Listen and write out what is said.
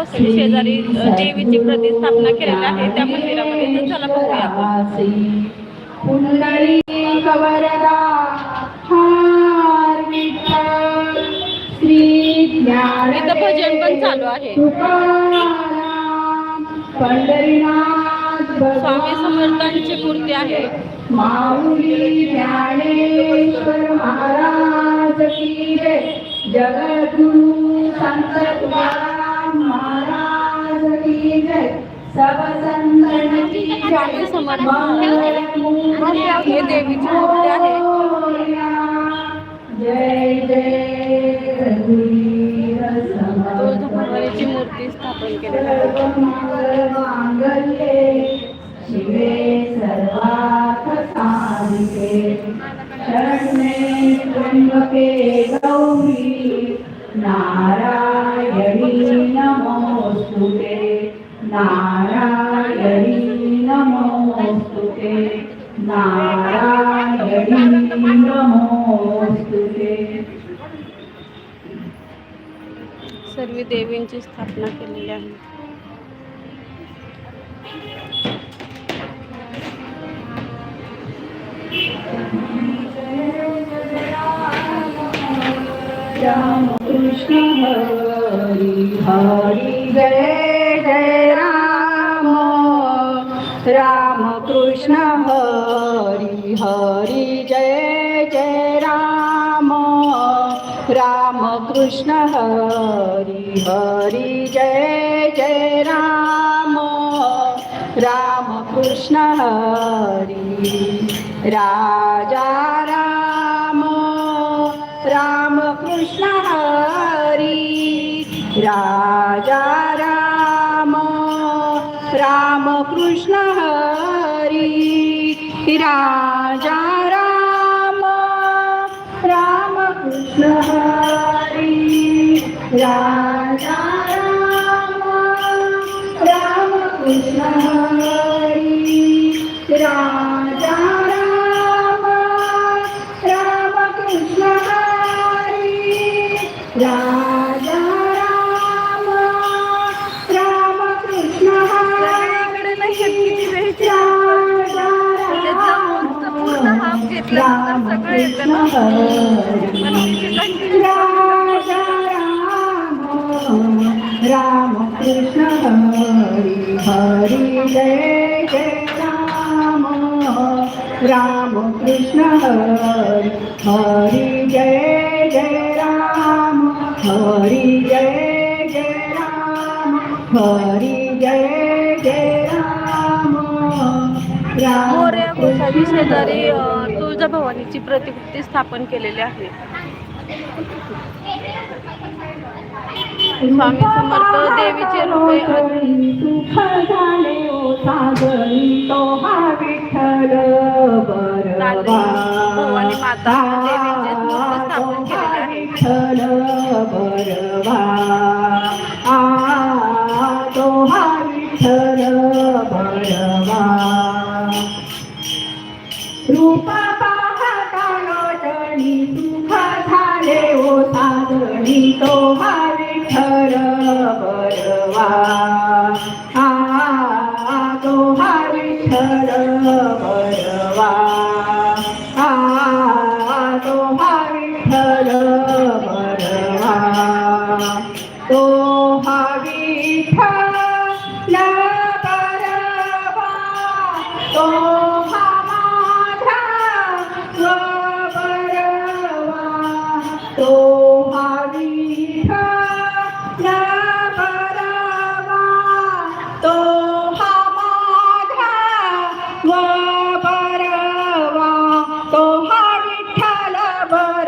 कोसळी शेजारी देवीची प्रतिस्थापना केलेली आहे. त्या मंदिरामध्ये तर चला बघूया. इथं भजन पण चालू आहे. स्वामी समर्थांची मूर्ती आहे. माऊली ज्ञानेश्वर महाराज की जय. जगद्गुरु संत तुकाराम हे देवीची मूर्ती आहे. तुळजाभवानीची मूर्ती स्थापन केलेली आहे. गौरी नारायणी नमोस्तुते. नारायणी नमोस्तुते नारायणी नमोस्तुते. सर्व देवींची स्थापना केलेली आहे. राम कृष्ण हरी हरी जय. राम कृष्ण हरी हरी जय जय राम राम कृष्ण हरी हरी जय जय राम राम कृष्ण हरी राजा राम राम कृष्ण हरी राजा राम राम कृष्ण हरी राजा राम। राम कृष्ण हरी राजा राम। राम कृष्ण हरी राजा येतं ना पण तिथे कंटिन्यू राम कृष्ण हरी हरी जय जय राम राम कृष्ण हरी हरी जय जय राम हरी जय जय राम हरी जय जय राम राम शेजारी अ, तुळजाभवानीची प्रतिकृती स्थापन केलेली आहे स्वामी समर्थ देवीचे भवानी माता देवीचे स्थापन केलेले आहे. रूपा पाहतानाचणी सुख झाले ओ साधणी तो हा विठ्ठल बरवा. हा तो हा विठ्ठल हा तो हा विठ्ठल तो हा todos.